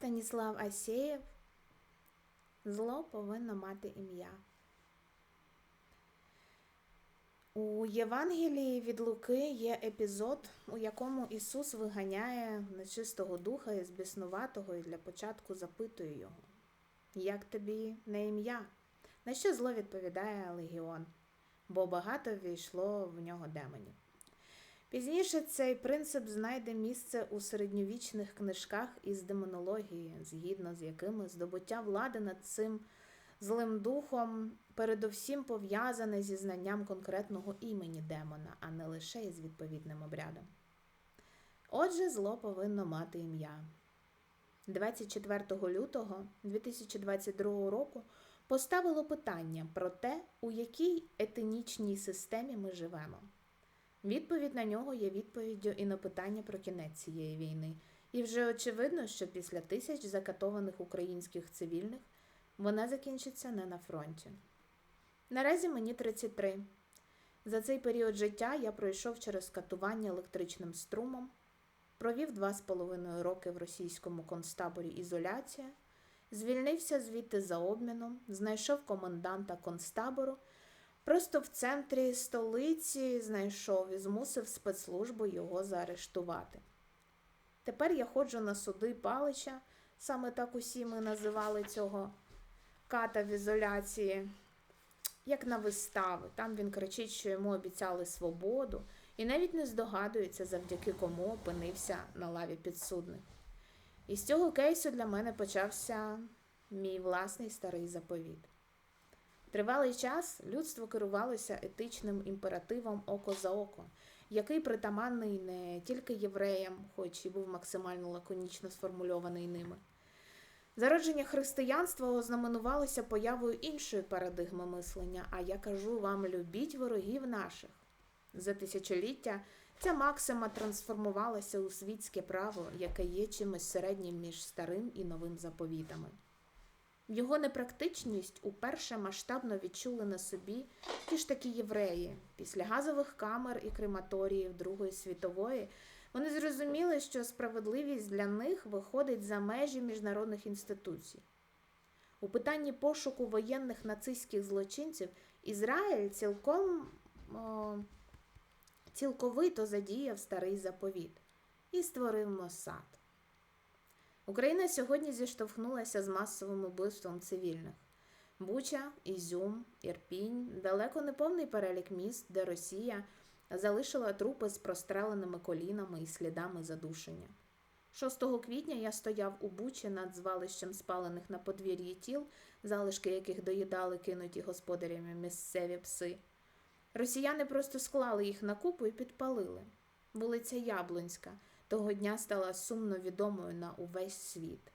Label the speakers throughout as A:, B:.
A: Станіслав Асєєв Зло повинно мати ім'я. У Євангелії від Луки є епізод, у якому Ісус виганяє нечистого духа із біснуватого і для початку запитує його, як тобі не ім'я? На що зло відповідає Легіон, бо багато війшло в нього демонів. Пізніше цей принцип знайде місце у середньовічних книжках із демонології, згідно з якими здобуття влади над цим злим духом передовсім пов'язане зі знанням конкретного імені демона, а не лише із відповідним обрядом. Отже, зло повинно мати ім'я. 24 лютого 2022 року поставило питання про те, у якій етнічній системі ми живемо. Відповідь на нього є відповіддю і на питання про кінець цієї війни. І вже очевидно, що після тисяч закатованих українських цивільних вона закінчиться не на фронті. Наразі мені 33. За цей період життя я пройшов через катування електричним струмом, провів два з половиною роки в російському концтаборі ізоляція, звільнився звідти за обміном, знайшов коменданта концтабору. Просто в центрі столиці знайшов і змусив спецслужбу його заарештувати. Тепер я ходжу на суди Палича, саме так усі ми називали цього ката в ізоляції, як на вистави. Там він кричить, що йому обіцяли свободу, і навіть не здогадується, завдяки кому опинився на лаві підсудних. І з цього кейсу для мене почався мій власний старий заповіт. Тривалий час людство керувалося етичним імперативом око за око, який притаманний не тільки євреям, хоч і був максимально лаконічно сформульований ними. Зародження християнства ознаменувалося появою іншої парадигми мислення, а я кажу вам, любіть ворогів наших. За тисячоліття ця максима трансформувалася у світське право, яке є чимось середнім між старим і новим заповітами. Його непрактичність уперше масштабно відчули на собі ті ж такі євреї. Після газових камер і крематоріїв Другої світової вони зрозуміли, що справедливість для них виходить за межі міжнародних інституцій. У питанні пошуку воєнних нацистських злочинців Ізраїль цілком о, цілковито задіяв старий заповіт і створив Мосад. Україна сьогодні зіштовхнулася з масовим убивством цивільних. Буча, Ізюм, Ірпінь далеко не повний перелік міст, де Росія залишила трупи з простреленими колінами і слідами задушення. 6 квітня я стояв у Бучі над звалищем спалених на подвір'ї тіл, залишки яких доїдали кинуті господарями місцеві пси. Росіяни просто склали їх на купу і підпалили. Вулиця Яблонська того дня стала сумно відомою на увесь світ.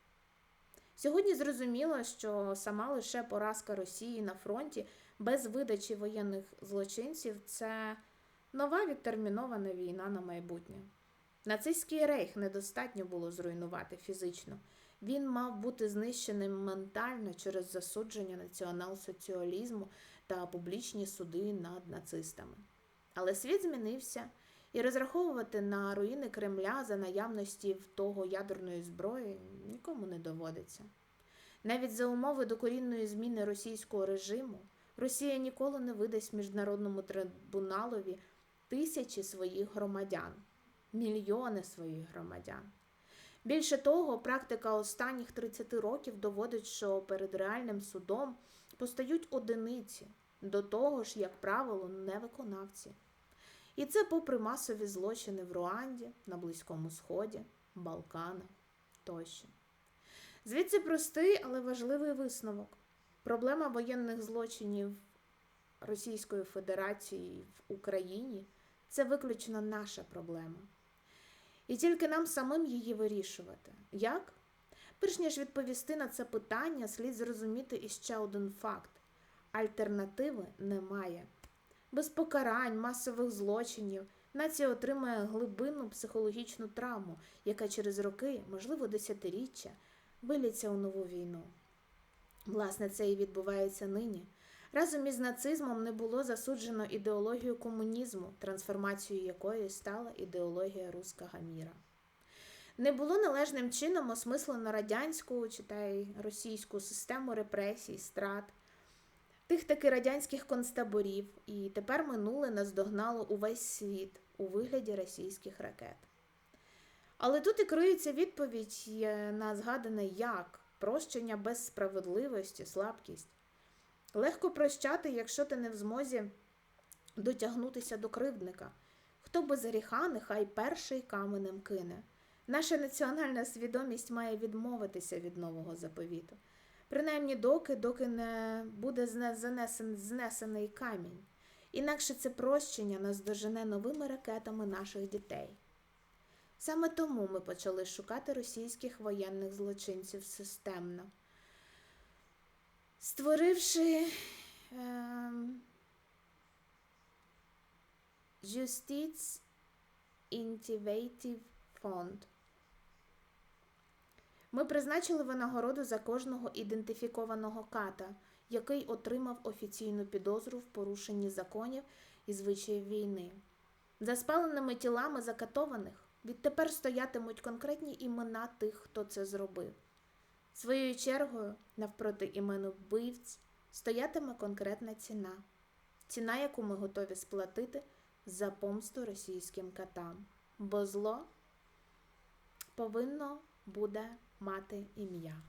A: Сьогодні зрозуміло, що сама лише поразка Росії на фронті без видачі воєнних злочинців це нова відтермінована війна на майбутнє. Нацистський рейх недостатньо було зруйнувати фізично. Він мав бути знищеним ментально через засудження націонал-соціалізму та публічні суди над нацистами. Але світ змінився. І розраховувати на руїни Кремля за наявності в того ядерної зброї нікому не доводиться. Навіть за умови докорінної зміни російського режиму Росія ніколи не видасть міжнародному трибуналові тисячі своїх громадян, мільйони своїх громадян. Більше того, практика останніх 30 років доводить, що перед реальним судом постають одиниці, до того ж, як правило, невиконавці. І це попри масові злочини в Руанді, на Близькому Сході, Балканах тощо. Звідси простий, але важливий висновок. Проблема воєнних злочинів Російської Федерації в Україні це виключно наша проблема. І тільки нам самим її вирішувати. Як? Перш ніж відповісти на це питання, слід зрозуміти іще один факт: альтернативи немає без покарань, масових злочинів. Нація отримає глибинну психологічну травму, яка через роки, можливо, десятиріччя, виліться у нову війну. Власне, це і відбувається нині. Разом із нацизмом не було засуджено ідеологію комунізму, трансформацією якої стала ідеологія руского міра. Не було належним чином осмислено радянську, читай російську систему репресій, страт, тих таки радянських концтаборів, і тепер минуле наздогнало увесь світ у вигляді російських ракет. Але тут і криється відповідь е, на згадане як прощення без справедливості, слабкість. Легко прощати, якщо ти не в змозі дотягнутися до кривдника. Хто без гріха, нехай перший каменем кине. Наша національна свідомість має відмовитися від нового заповіту. Принаймні доки, доки не буде занесен, знесений камінь. Інакше це прощення нас дожене новими ракетами наших дітей. Саме тому ми почали шукати російських воєнних злочинців системно, створивши ем, Justice Intivative Fund. Ми призначили винагороду за кожного ідентифікованого ката, який отримав офіційну підозру в порушенні законів і звичаїв війни. За спаленими тілами закатованих відтепер стоятимуть конкретні імена тих, хто це зробив. Своєю чергою, навпроти імен вбивць, стоятиме конкретна ціна. Ціна, яку ми готові сплатити за помсту російським катам. Бо зло повинно буде мати ім'я.